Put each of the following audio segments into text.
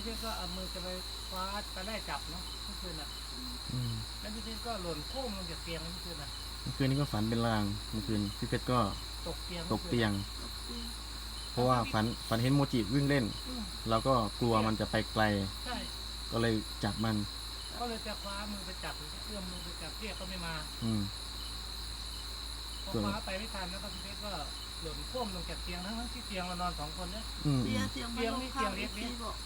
พี่เพชรก็เอามือจะไปคว้าจะได้จับเนาะเมื่อคืนอะ อืมแล้วพี่เพชรก็หล่นโค้งลงจากเตียงเมื่อคืนอะ เมื่อคืนนี้ก็ฝันเป็นลางเมื่อคืนพี่เพชรก็ตกเตียงตกเตียงอืมเพราะว่าฝันฝันเห็นโมจิวิ่งเล่น อืมเราก็กลัวมันจะไปไกล ใช่ก็เลยจับมัน ก็เลยจะคว้ามือไปจับหรือจะเอื้อมมือไปจับเรียกก็ไม่มาอืม พอส่วน คว้าไปไม่ทันแล้วก็พี่เพชรก็หล่นโค้งลงจากเตียงทั้งๆที่เตียงเรานอนสองคนเนี่ย อืมเสียเสียงมันลงข้างเตียงเล็กๆที่บอก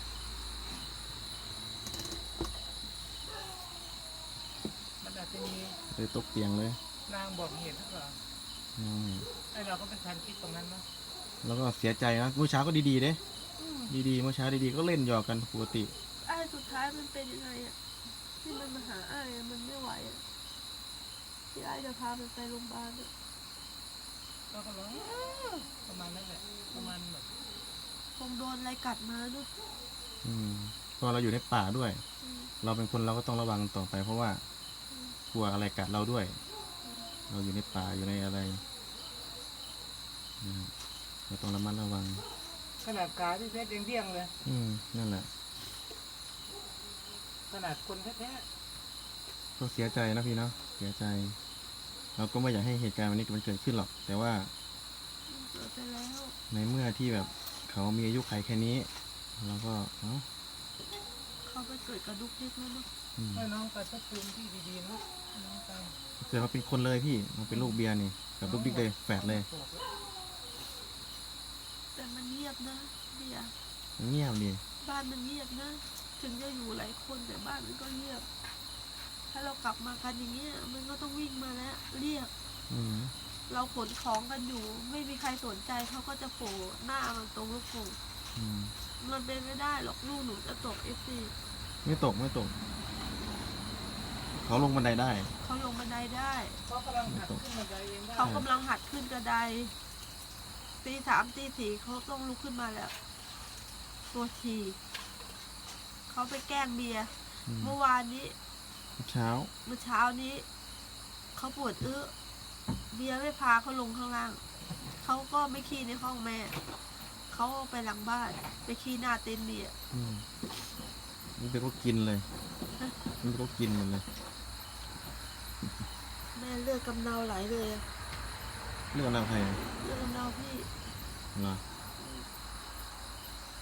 มันอาจจะมี เลยตกเตียงเลยนางบอกเหตุหรือเปล่าอืมไอเราก็เป็นทันคิดตรงนั้นเนาะแล้วก็เสียใจนะเมื่อเช้าก็ดีๆเด้อืมดีๆเมื่อเช้าดีๆก็เล่นหยอกกันปกติไอ้สุดท้ายมันเป็นยังไงอะที่มันมาหาไอ้อะมันไม่ไหวอะที่ไอ้จะพามันไปโรงพยาบาลอะก็ก็ร้องประมาณนั้นแหละประมาณแบบคงโดนอะไรกัดมาด้วยอืมเพราะเราอยู่ในป่าด้วย อืมเราเป็นคนเราก็ต้องระวังต่อไป เพราะว่าอืม กลัวอะไรกัดเราด้วย เราอยู่ในป่าอยู่ในอะไรนะครับเราต้องระมัดระวัง ขนาดกาพี่เพชรยังเดี้ยงเลย อืมนั่นแหละ ขนาดคนแท้ก็เสียใจนะพี่เนาะเสียใจ เราก็ไม่อยากให้เหตุการณ์วันนี้มันเกิดขึ้นหรอก แต่ว่ามันเกิดไปแล้วในเมื่อที่แบบเขามีอายุขัยแค่นี้ เราก็เอ้า เขาไปเกิดกระดุกดิกแล้วเนาะอืมๆให้น้องไปสักคืนที่ดีๆนะน้องไปเกิดมาเป็นคนเลยพี่มาเป็นลูกเบียร์นี่กับลูกบิ๊กเลยแฝดเลยแต่มันเงียบนะเบียร์เงียบดีบ้านมันเงียบนะ ถึงจะอยู่หลายคนแต่บ้านมันก็เงียบ ถ้าเรากลับมากันอย่างเงี้ยมันก็ต้องวิ่งมาแล้วเรียก อืมเราขนของกันอยู่ ไม่มีใครสนใจเขาก็จะโผล่หน้ามันตรงลูกโป่งอืม มันเป็นไม่ได้หรอกลูกหนูจะตกเอฟซีไม่ตกไม่ตก เขาลงบันไดได้ เขาลงบันไดได้ เขากำลังหัดขึ้นบันไดเองได้เขากำลังหัดขึ้นกระไดตีสามตีสี่เขาต้องลุกขึ้นมาแล้ว ตัวทีเขาไปแกล้งเบียร์อืมเมื่อวานนี้ เช้า เมื่อเช้านี้ เขาปวดอื้อเบียร์ไม่พาเขาลงข้างล่าง เขาก็ไม่ขี้ในห้องแม่ เขาไปหลังบ้านไปขี้หน้าเต็นท์เบียร์อืมนี่เป็นก็กินเลยนี่เป็นก็กินหมดเลย แม่เลือดกำเดาไหลเลยอะเรื่องราวใครเลือดกำเดาพี่เหรอ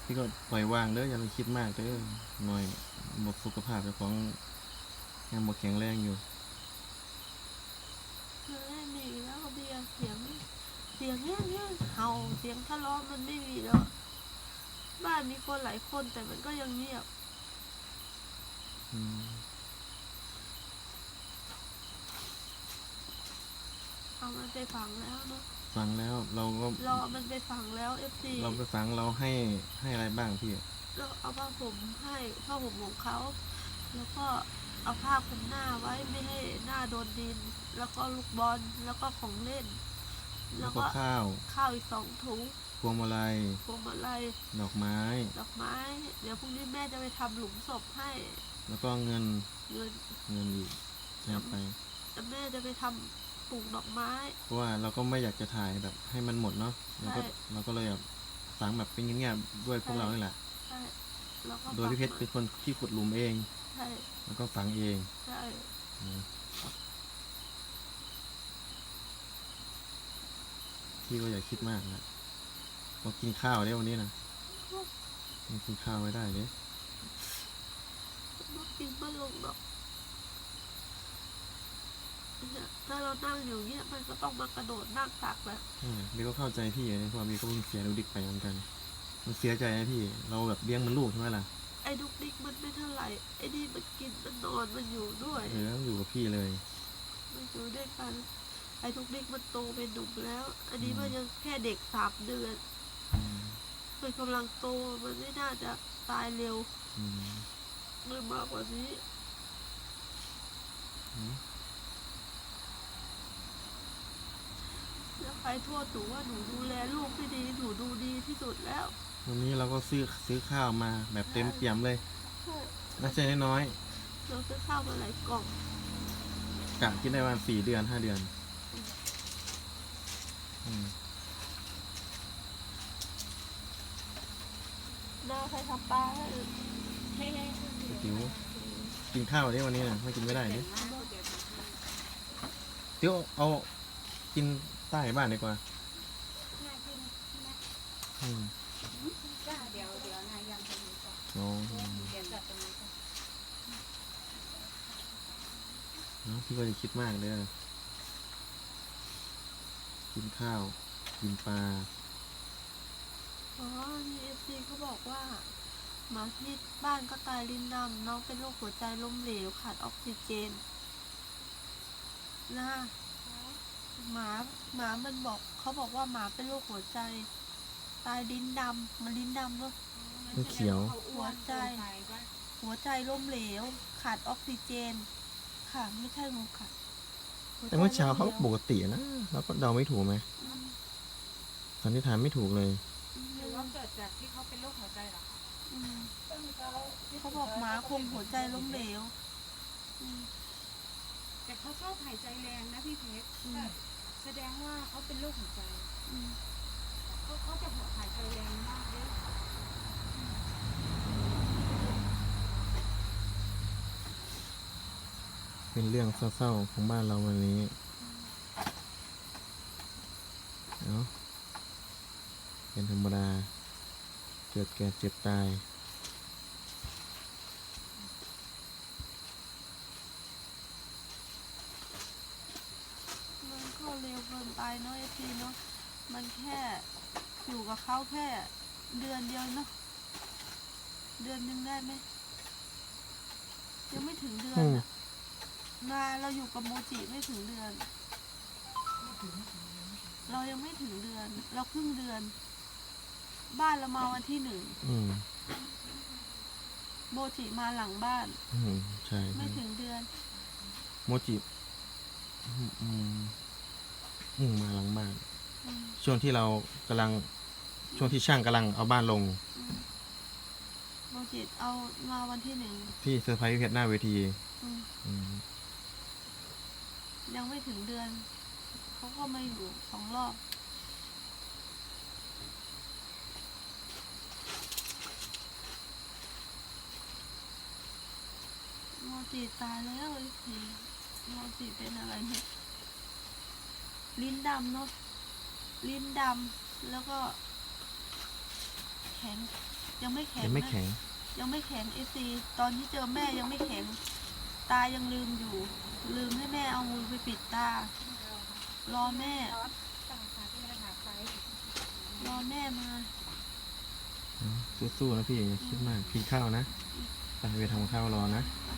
พี่ก็ปล่อยวางเด้ออย่าไปคิดมากเด้อหน่อยหมดสุขภาพเจ้าของยังหมดแข็งแรงอยู่ เฮ้ยหนีแล้วเบียร์เสียง เสียงเงี้ยเงี้ยเห่าเสียงทะเลาะมันไม่มีแล้ว บ้านมีคนหลายคนแต่มันก็ยังเงียบอืมเอามันไปฝังแล้วเนาะฟังแล้วเราก็รอมันไปฝังแล้วเอฟซีเราไปฟังเราให้ให้อะไรบ้างพี่ เราเอาผ้าห่มให้ผ้าห่มของเขา แล้วก็เอาผ้าคลุมหน้าไว้ไม่ให้หน้าโดนดิน แล้วก็ลูกบอลแล้วก็ของเล่น แล้แล้ววก็ก็ข้าว ข้าวอีกสองถุงพวงมาลัยพวงมาลัยดอกไม้ ดอกไม้ เดี๋ยวพรุ่งนี้แม่จะไปทำหลุมศพให้ แล้วก็เงินเงินเงินอีกนะครับไปแล้วแม่จะไปทำปลูกดอกไม้ เพราะว่าเราก็ไม่อยากจะถ่ายแบบให้มันหมดเนาะเราก็ใช่ เราก็เลยแบบฝังแบบเป็นเงียบๆด้วยพวกเรานี่แหละ ใช่แล้วก็โดยพี่เพชรฝังเป็นคนที่ขุดหลุมเอง ใช่แล้วก็ฝังเองใช่ นะ พี่ก็อย่าคิดมากนะเรากินข้าวได้วันนี้นะยังกินข้าวไม่ได้เลยมากินมาลงดอกเนี่ยถ้าเรานั่งอยู่เงี้ยมันก็ต้องมากระโดดนั่งตักแหละอืมพี่ก็เข้าใจพี่นะเพราะว่าพี่ก็เพิ่งเสียดูดิกไปเหมือนกัน มันเสียใจนะพี่ เราแบบเลี้ยงมันลูกใช่ไหมล่ะ ไอ้ดุกดิกมันไม่เท่าไหร่ไอ้นี่มันกินมันนอนมันอยู่ด้วยเออต้องอยู่กับพี่เลย มันอยู่ด้วยกัน ไอ้ดุกดิกมันโตเป็นหนุ่มแล้ว อันนี้อืมมันยังแค่เด็กสามเดือนอืมมันกำลังโตมันไม่น่าจะตายเร็วอืมเลยมากกว่านี้อืมแล้วใครโทษหนูว่าหนูดูแลลูกไม่ดีหนูดูดีที่สุดแล้ววันนี้เราก็ซื้อซื้อข้าวมาแบบเต็มเปี่ยมเลยใช่น่าจะน้อยเราซื้อข้าวมาหลายกล่องๆกะกินได้ประมาณสี่เดือนห้าเดือน อืมหน้าใครทำปลาให้หิวกินข้าวดิวันนี้นะไม่กินไม่ได้ดิเดี๋ยวเอากินใต้บ้านดีกว่าอืมจ้าเดี๋ยวเดี๋ยวนายยังตรงนี้ก่อนโอ้เดี๋ยวจัดตรงนี้ก่อนเนาะพี่ก็จะคิดมากเลยอะ กินข้าว กินปลา อ๋อมีเอฟซีเขาบอกว่าหมาที่บ้านก็ตายลิ้นดำน้องเป็นโรคหัวใจล้มเหลวขาดออกซิเจนนะหมาหมามันบอกเขาบอกว่าหมาเป็นโรคหัวใจ ตายลิ้นดำมันลิ้นดำเนอะมันเขียวขาอ้วนเกินไปว่าหัวใจล้มเหลว ขาดออกซิเจน ค่ะ ไม่ใช่งูค่ะหัวใจ แต่เมื่อเช้าเขาล้มหลปวกตินะเราก็เดาไม่ถูกไหมอืมสันนิษฐานไม่ถูกเลยหรือว่าเกิดจากที่เขาเป็นโรคหัวใจเหรอคะอืมเขาบอกหมาคงหัวใจล้มเหลวอืมแต่เขาชอบหายใจแรงนะพี่เพชรอืมแสดงว่าเขาเป็นโรคหัวใจอืมเขาเขาจะหายใจแรงมากเลย เป็นเรื่องเศร้าๆของบ้านเราวันนี้เนาะเป็นธรรมดา เกิดแก่เจ็บตายมันก็เร็วเกินไปเนาะไอทีเนาะมันแค่อยู่กับเขาแค่เดือนเดียวเนาะเดือนหนึงได้ไหมยังไม่ถึงเดือน อืมอะมาเราอยู่กับโมจิไม่ถึงเดือน เรายังไม่ถึงเดือน เราครึ่งเดือน บ้านเรามาวันที่หนึ่งอืมโมจิมาหลังบ้าน อืมใช่ไม่ใช่ถึงเดือน โมจิอืมอืมอืมมาหลังบ้าน อืม ช่วงที่เรากำลัง ช่วงที่ช่างกำลังเอาบ้านลงอืมโมจิเอามาวันที่หนึ่งที่เซอร์ไพรส์เพชรหน้าเวที อืมอืม ยังไม่ถึงเดือน เขาก็มาอยู่สองรอบ โมจิตายแล้วไอ้ทีโมจิเป็นอะไรเนี่ยลิ้นดำเนาะลิ้นดำแล้วก็ แข็ง ยังไม่แข็งยังไม่นะแข็ง ยังไม่แข็งเอซีตอนที่เจอแม่ยังไม่แข็ง ตายังลืมอยู่ ลืมให้แม่เอามือไปปิดตา รอแม่ รอแม่มา สู้ๆนะพี่อย่าคิดมากกินข้าวนะไปไปทำข้าวรอนะ ไป